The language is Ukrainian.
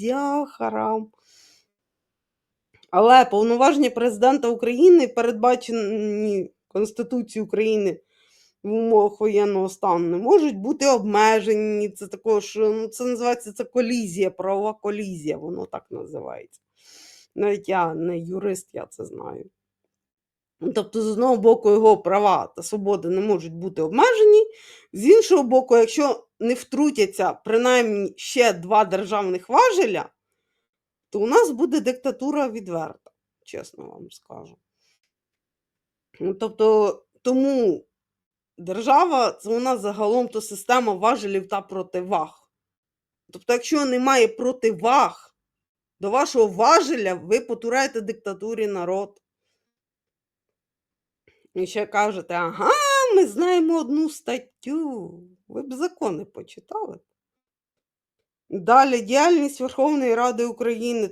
нельзя. Але повноваження президента України, передбачені Конституцією України в умовах воєнного стану, не можуть бути обмежені. Це також, ну, це називається це колізія, правова колізія, воно так називається. Навіть я не юрист, я це знаю. Ну, Тобто, з одного боку, його права та свободи не можуть бути обмежені, з іншого боку, якщо не втрутяться принаймні ще два державних важеля, то у нас буде диктатура відверта, чесно вам скажу. Ну, Тобто, тому держава це у нас загалом то система важелів та противаг. Тобто, якщо немає противаг до вашого важеля, ви потураєте диктатурі народ. І ще кажете, ага, ми знаємо одну статтю. Ви б закони почитали. Далі діяльність Верховної Ради України